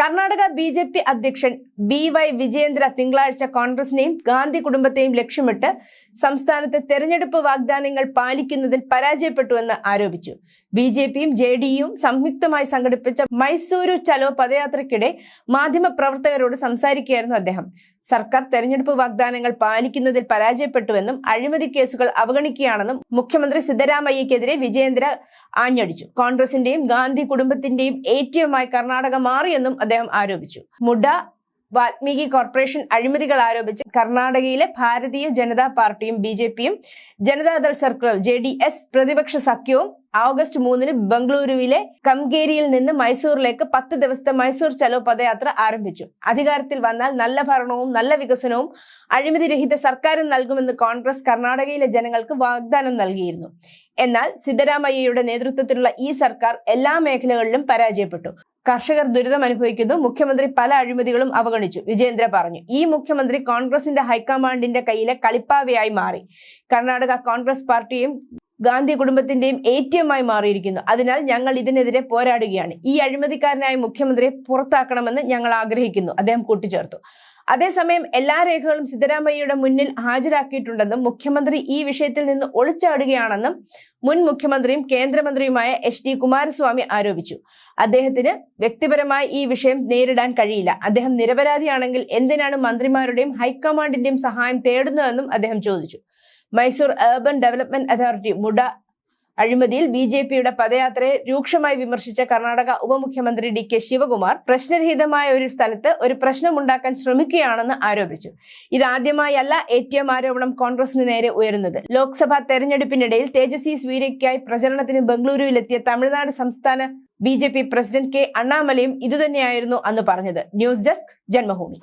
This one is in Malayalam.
കർണാടക ബി ജെ പി അധ്യക്ഷൻ ബി വൈ വിജയേന്ദ്ര തിങ്കളാഴ്ച കോൺഗ്രസിനെയും ഗാന്ധി കുടുംബത്തെയും ലക്ഷ്യമിട്ട് സംസ്ഥാനത്ത് തെരഞ്ഞെടുപ്പ് വാഗ്ദാനങ്ങൾ പാലിക്കുന്നതിൽ പരാജയപ്പെട്ടുവെന്ന് ആരോപിച്ചു. ബി ജെ പിയും ജെ ഡിയും സംയുക്തമായി സംഘടിപ്പിച്ച മൈസൂരു ചലോ പദയാത്രയ്ക്കിടെ മാധ്യമപ്രവർത്തകരോട് സംസാരിക്കുകയായിരുന്നു അദ്ദേഹം. സർക്കാർ തെരഞ്ഞെടുപ്പ് വാഗ്ദാനങ്ങൾ പാലിക്കുന്നതിൽ പരാജയപ്പെട്ടുവെന്നും അഴിമതി കേസുകൾ അവഗണിക്കുകയാണെന്നും മുഖ്യമന്ത്രി സിദ്ധരാമയ്യക്കെതിരെ വിജയേന്ദ്ര ആഞ്ഞടിച്ചു. കോൺഗ്രസിന്റെയും ഗാന്ധി കുടുംബത്തിന്റെയും എ കർണാടക മാറിയെന്നും അദ്ദേഹം ആരോപിച്ചു. മുഡ വാൽമീകി കോർപ്പറേഷൻ അഴിമതികൾ ആരോപിച്ച് കർണാടകയിലെ ഭാരതീയ ജനതാ പാർട്ടിയും ബി ജെ പിയും Janata Dal secular J D S പ്രതിപക്ഷ സഖ്യവും ഓഗസ്റ്റ് മൂന്നിന് ബംഗളൂരുവിലെ കംഗേരിയിൽ നിന്ന് മൈസൂറിലേക്ക് പത്ത് ദിവസത്തെ മൈസൂർ ചലോ പദയാത്ര ആരംഭിച്ചു. അധികാരത്തിൽ വന്നാൽ നല്ല ഭരണവും നല്ല വികസനവും അഴിമതി രഹിത സർക്കാരും നൽകുമെന്ന് കോൺഗ്രസ് കർണാടകയിലെ ജനങ്ങൾക്ക് വാഗ്ദാനം നൽകിയിരുന്നു. എന്നാൽ സിദ്ധരാമയ്യയുടെ നേതൃത്വത്തിലുള്ള ഈ സർക്കാർ എല്ലാ മേഖലകളിലും പരാജയപ്പെട്ടു. കർഷകർ ദുരിതം അനുഭവിക്കുന്നു. മുഖ്യമന്ത്രി പല അഴിമതികളും അവഗണിച്ചു. വിജയേന്ദ്ര പറഞ്ഞു ഈ മുഖ്യമന്ത്രി കോൺഗ്രസിന്റെ ഹൈക്കമാൻഡിന്റെ കയ്യിലെ കളിപ്പാവയായി മാറി. കർണാടക കോൺഗ്രസ് പാർട്ടിയും ഗാന്ധി കുടുംബത്തിന്റെയും എ ടി എമ്മായി മാറിയിരിക്കുന്നു. അതിനാൽ ഞങ്ങൾ ഇതിനെതിരെ പോരാടുകയാണ്. ഈ അഴിമതിക്കാരനായ മുഖ്യമന്ത്രിയെ പുറത്താക്കണമെന്ന് ഞങ്ങൾ ആഗ്രഹിക്കുന്നു. അദ്ദേഹം കൂട്ടിച്ചേർത്തു. അതേസമയം എല്ലാ രേഖകളും സിദ്ധരാമയ്യയുടെ മുന്നിൽ ഹാജരാക്കിയിട്ടുണ്ടെന്നും മുഖ്യമന്ത്രി ഈ വിഷയത്തിൽ നിന്ന് ഒളിച്ചാടുകയാണെന്നും മുൻ മുഖ്യമന്ത്രിയും കേന്ദ്രമന്ത്രിയുമായ എച്ച് ഡി കുമാരസ്വാമി ആരോപിച്ചു. അദ്ദേഹത്തിന് വ്യക്തിപരമായി ഈ വിഷയം നേരിടാൻ കഴിയില്ല. അദ്ദേഹം നിരപരാധിയാണെങ്കിൽ എന്തിനാണ് മന്ത്രിമാരുടെയും ഹൈക്കമാൻഡിന്റെയും സഹായം തേടുന്നതെന്നും അദ്ദേഹം ചോദിച്ചു. Mysore urban development authority MUDA അഴിമതിയിൽ ബി ജെ പിയുടെ പദയാത്രയെ രൂക്ഷമായി വിമർശിച്ച കർണാടക ഉപമുഖ്യമന്ത്രി ഡി കെ ശിവകുമാർ പ്രശ്നരഹിതമായ ഒരു സ്ഥലത്ത് ഒരു പ്രശ്നമുണ്ടാക്കാൻ ശ്രമിക്കുകയാണെന്ന് ആരോപിച്ചു. ഇതാദ്യമായല്ല എ ടി എം ആരോപണം കോൺഗ്രസിന് നേരെ ഉയരുന്നത്. ലോക്സഭാ തെരഞ്ഞെടുപ്പിനിടയിൽ തേജസ്വി സൂര്യയ്ക്കായി പ്രചരണത്തിന് ബംഗളൂരുവിലെത്തിയ തമിഴ്നാട് സംസ്ഥാന ബി പ്രസിഡന്റ് കെ അണ്ണാമലയും ഇതുതന്നെയായിരുന്നു അന്ന് പറഞ്ഞത്. News desk Janmabhumi.